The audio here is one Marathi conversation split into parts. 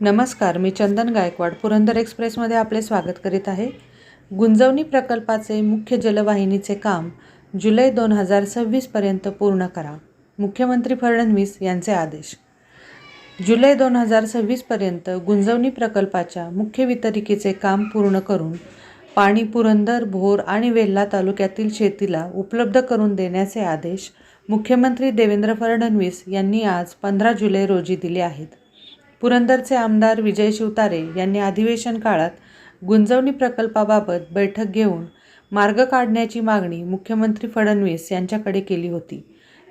नमस्कार मी चंदन गायकवाड पुरंदर एक्सप्रेसमध्ये आपले स्वागत करीत आहे. गुंजवणी प्रकल्पाचे मुख्य जलवाहिनीचे काम जुलै दोन हजार सव्वीसपर्यंत पूर्ण करा मुख्यमंत्री फडणवीस यांचे आदेश. जुलै दोन हजार सव्वीसपर्यंत गुंजवणी प्रकल्पाच्या मुख्य वितरिकेचे काम पूर्ण करून पाणी पुरंदर भोर आणि वेल्हा तालुक्यातील शेतीला उपलब्ध करून देण्याचे आदेश मुख्यमंत्री देवेंद्र फडणवीस यांनी आज पंधरा जुलै रोजी दिले आहेत. पुरंदरचे आमदार विजय शिवतारे यांनी अधिवेशन काळात गुंजवणी प्रकल्पाबाबत बैठक घेऊन मार्ग काढण्याची मागणी मुख्यमंत्री फडणवीस यांच्याकडे केली होती.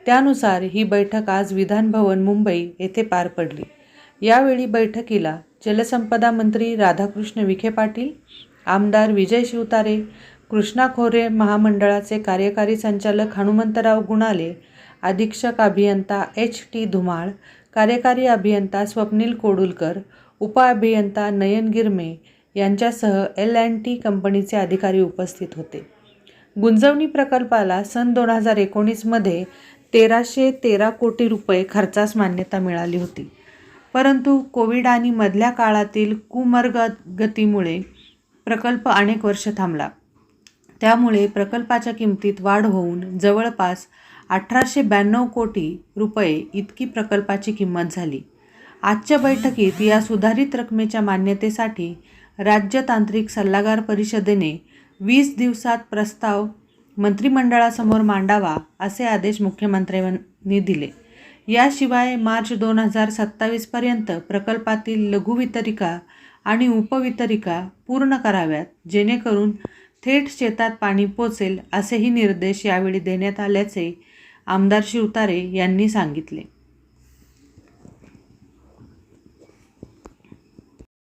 त्यानुसार ही बैठक आज विधानभवन मुंबई येथे पार पडली. यावेळी बैठकीला जलसंपदा मंत्री राधाकृष्ण विखे पाटील आमदार विजय शिवतारे कृष्णा खोरे महामंडळाचे कार्यकारी संचालक हनुमंतराव गुणाले अधीक्षक अभियंता एच टी धुमाळ कार्यकारी अभियंता स्वप्नील कोडुलकर उपअभियंता नयन गिरमे यांच्यासह एल अँड टी कंपनीचे अधिकारी उपस्थित होते. गुंजवणी प्रकल्पाला सन दोन हजार एकोणीसमध्ये तेराशे तेरा कोटी रुपये खर्चास मान्यता मिळाली होती. परंतु कोविड आणि मधल्या काळातील कुमर्गगतीमुळे प्रकल्प अनेक वर्ष थांबला. त्यामुळे प्रकल्पाच्या किमतीत वाढ होऊन जवळपास अठराशे ब्याण्णव कोटी रुपये इतकी प्रकल्पाची किंमत झाली. आजच्या बैठकीत या सुधारित रकमेच्या मान्यतेसाठी राज्य तांत्रिक सल्लागार परिषदेने वीस दिवसात प्रस्ताव मंत्रिमंडळासमोर मांडावा असे आदेश मुख्यमंत्र्यांनी दिले. याशिवाय मार्च दोन हजार सत्तावीसपर्यंत प्रकल्पातील लघुवितरिका आणि उपवितरिका पूर्ण कराव्यात जेणेकरून थेट शेतात पाणी पोचेल असेही निर्देश यावेळी देण्यात आल्याचे आमदार शिवतारे यांनी सांगितले.